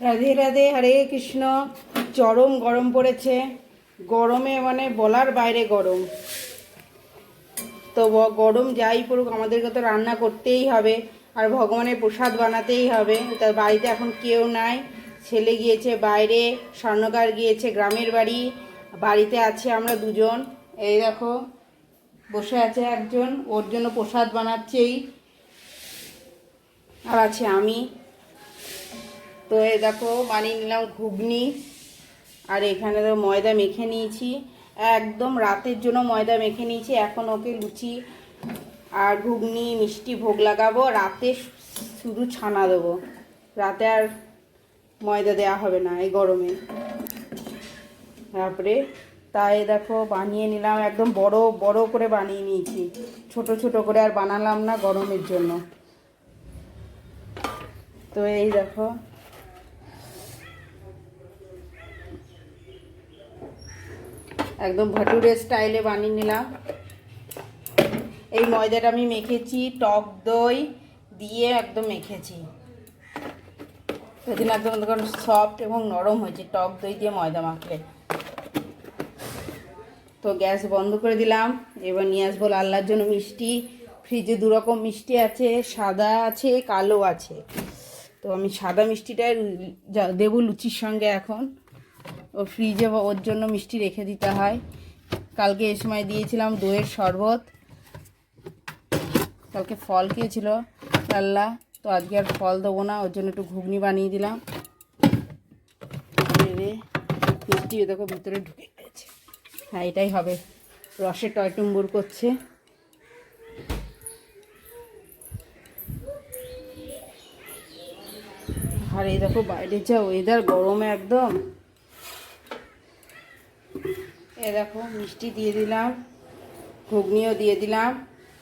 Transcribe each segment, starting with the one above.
রাধে রাধে, হরে কৃষ্ণ। চরম গরম পড়েছে। গরমে মানে বলার বাইরে গরম। তো গরম যাই পড়ুক, আমাদেরকে তো রান্না করতেই হবে। আর ভগবানের প্রসাদ বানাতেই হবে। তার বাড়িতে এখন কেউ নাই। ছেলে গিয়েছে বাইরে, স্বর্ণকার গিয়েছে গ্রামের বাড়ি। বাড়িতে আছে আমরা দুজন। এই দেখো, বসে আছে একজন। ওর জন্য প্রসাদ বানাচ্ছেই। আর আছে আমি। তো এই দেখো, বানিয়ে নিলাম ঘুগনি। আর এখানে তো ময়দা মেখে নিয়েছি। একদম রাতের জন্য ময়দা মেখে নিয়েছি। এখন ওকে লুচি আর ঘুগনি, মিষ্টি ভোগ লাগাবো। রাতে শুধু ছানা দেবো। রাতে আর ময়দা দেওয়া হবে না এই গরমে। তারপরে তাই দেখো, বানিয়ে নিলাম। একদম বড় বড় করে বানিয়ে নিয়েছি। ছোট ছোট করে আর বানালাম না গরমের জন্য। তো এই দেখো একদম ভটুরে স্টাইলে বানিয়ে নিলাম। এই ময়দাটা আমি মেখেছি, টক দই দিয়ে একদম মেখেছি। সেদিন একদম দেখুন সফট এবং নরম হয়েছে, টক দই দিয়ে ময়দা মাখলে। তো গ্যাস বন্ধ করে দিলাম, এবার নিয়ে আসব লাল্লার জন্য মিষ্টি। ফ্রিজে দু রকম মিষ্টি আছে, সাদা আছে, কালো আছে। তো আমি সাদা মিষ্টিটাই দেবো লুচির সঙ্গে এখন। ও ফ্রিজে ওর জন্য মিষ্টি রেখে দিতে হয়। কালকে এই সময় দিয়েছিলাম দইয়ের শরবত। কালকে ফল খেয়েছিল লাল্লা, তো আজকে আর ফল দেবো না, ওর জন্য একটু ঘুগনি বানিয়ে দিলাম। মিষ্টি দেখো ভিতরে ঢুকে গেছে। হ্যাঁ এটাই হবে। রসে টয়টুম্বুর করছে। আর এই দেখো বাইরে যা ওয়েদার গরমে একদম। এ দেখো, মিষ্টি দিয়ে দিলাম, ঘুগনিও দিয়ে দিলাম,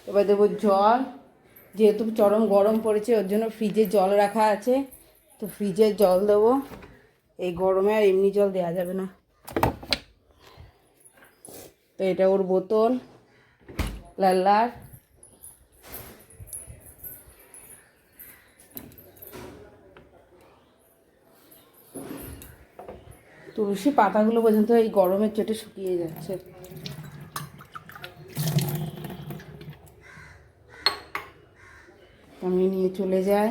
এবার দেবো জল। যেহেতু চরম গরম পড়েছে, ওর জন্য ফ্রিজে জল রাখা আছে। তো ফ্রিজে জল দেবো। এই গরমে আর এমনি জল দেওয়া যাবে না। তো এটা ওর বোতল, লাল্লার। তুলসী পাতাগুলো পর্যন্ত এই গরমের চোটে শুকিয়ে যাচ্ছে। আমি নিয়ে চলে যাই।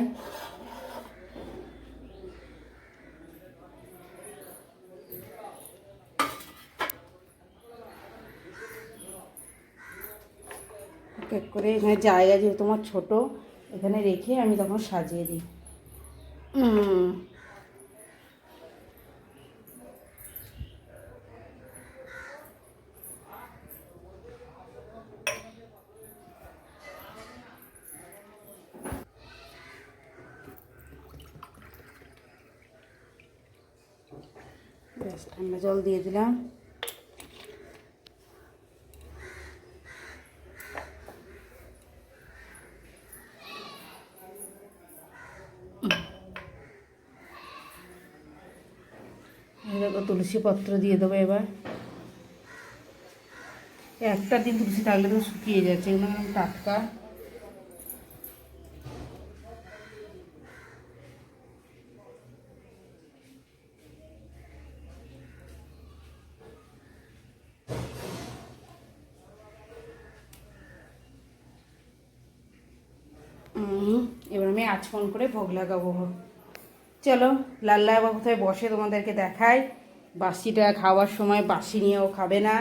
এক করে এখানে জায়গা যেহেতু আমার ছোট, এখানে রেখে আমি তখন সাজিয়ে দিই। উম। ব্যাস ঠান্ডা জল দিয়ে দিলাম এই দেখো তুলসী পত্র দিয়ে দেবো এবার একটা দিন তুলসী থাকলে তো শুকিয়ে যাচ্ছে এগুলো একদম টাটকা আমি আচমন করে ভোগ লাগাবো। চলো লাল্লা কোথায় বসে তোমাদেরকে দেখাই। বাসিটা খাওয়ার সময় বাসি নিয়েও খাবে না।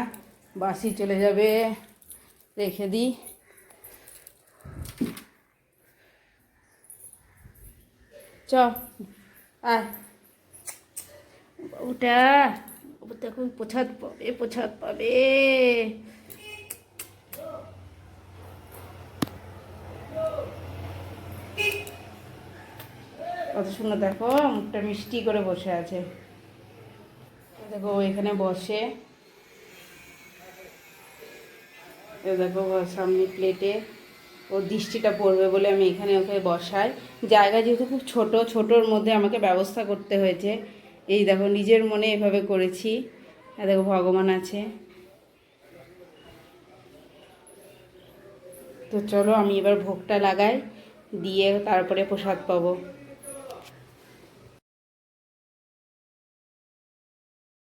বাসি চলে যাবে। রেখে দিই চ, আয়। ওটা দেখুন প্রসাদ পাবে প্রসাদ পাবে। কত সুন্দর, দেখো, মুখটা মিষ্টি করে বসে আছে। দেখো এখানে বসে। দেখো সামনে প্লেটে ও দৃষ্টিটা পড়বে বলে আমি এখানে ওকে বসাই। জায়গা যেহেতু খুব ছোট, ছোটোর মধ্যে আমাকে ব্যবস্থা করতে হয়েছে। এই দেখো, নিজের মনে এভাবে করেছি। দেখো, ভগবান আছে। তো চলো, আমি এবার ভোগটা লাগাই, দিয়ে তারপরে প্রসাদ পাবো।